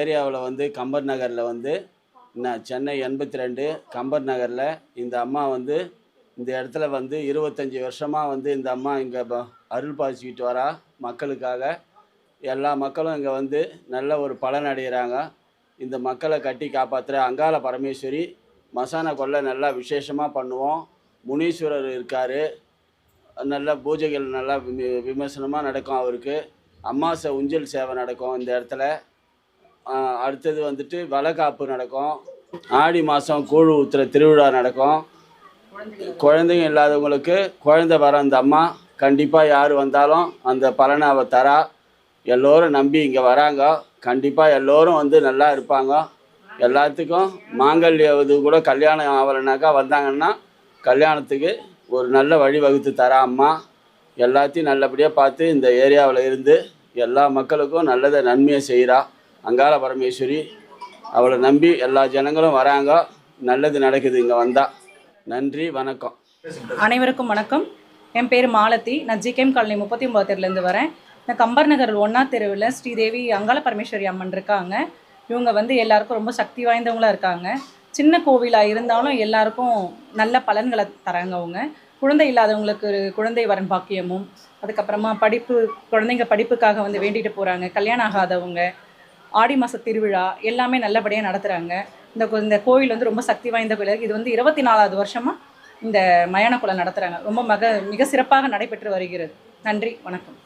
ஏரியாவில் வந்து கம்பர் நகரில் வந்து என்ன சென்னை எண்பத்தி ரெண்டு கம்பர் நகரில் இந்த அம்மா வந்து இந்த இடத்துல வந்து இருபத்தஞ்சி வருஷமாக வந்து இந்த அம்மா இங்கே அருள் பாய்ச்சிக்கிட்டு வரா மக்களுக்காக. எல்லா மக்களும் இங்கே வந்து நல்ல ஒரு பலன் அடைகிறாங்க இந்த மக்களை கட்டி காப்பாற்றுற அங்காள பரமேஸ்வரி மசான கொள்ளை நல்லா விசேஷமாக பண்ணுவோம். முனீஸ்வரர் இருக்கார். நல்ல பூஜைகள் நல்லா விம விமர்சனமாக நடக்கும் அவருக்கு. அமாசை உஞ்சல் சேவை நடக்கும் இந்த இடத்துல. அடுத்தது வந்துட்டு வளைகாப்பு நடக்கும். ஆடி மாதம் கூழ் ஊத்துற திருவிழா நடக்கும். குழந்தைங்க இல்லாதவங்களுக்கு குழந்தை வர அந்த அம்மா கண்டிப்பாக யார் வந்தாலும் அந்த பலனை அவள் தரா. எல்லோரும் நம்பி இங்கே வராங்க. கண்டிப்பாக எல்லோரும் வந்து நல்லா இருப்பாங்க. எல்லாத்துக்கும் மாங்கல்ய இது கூட கல்யாணம் ஆகலைனாக்கா வந்தாங்கன்னா கல்யாணத்துக்கு ஒரு நல்ல வழி வகுத்து தரா அம்மா. எல்லாத்தையும் நல்லபடியாக பார்த்து இந்த ஏரியாவில் இருந்து எல்லா மக்களுக்கும் நல்லதை நன்மையை செய்கிறா அங்காள பரமேஸ்வரி அவளை நம்பி எல்லா ஜனங்களும் வராங்க. நல்லது நடக்குது இங்கே வந்தால் நன்றி வணக்கம். அனைவருக்கும் வணக்கம். என் பேர் மாலதி. நான் ஜிகேம் காலனி முப்பத்தி ஒம்பது தெருலேருந்து வரேன். நான் கம்பர் நகர் ஒன்றா தெருவில் ஸ்ரீதேவி அங்காள பரமேஸ்வரி அம்மன் இருக்காங்க. இவங்க வந்து எல்லாருக்கும் ரொம்ப சக்தி வாய்ந்தவங்களாக இருக்காங்க. சின்ன கோவிலாக இருந்தாலும் எல்லாருக்கும் நல்ல பலன்களை தராங்க அவங்க. குழந்தை இல்லாதவங்களுக்கு ஒரு குழந்தை வரன் பாக்கியமும் அதுக்கப்புறமா படிப்பு குழந்தைங்க படிப்புக்காக வந்து வேண்டிட்டு போகிறாங்க கல்யாணம் ஆகாதவங்க ஆடி மாத திருவிழா எல்லாமே நல்லபடியாக நடத்துகிறாங்க இந்த கோ- இந்த கோயில் வந்து ரொம்ப சக்தி வாய்ந்த கோயில் இது வந்து இருபத்தி நாலாவது வருஷமாக இந்த மயான குலம் நடத்துகிறாங்க ரொம்ப மக மிக சிறப்பாக நடைபெற்று வருகிறது. நன்றி வணக்கம்.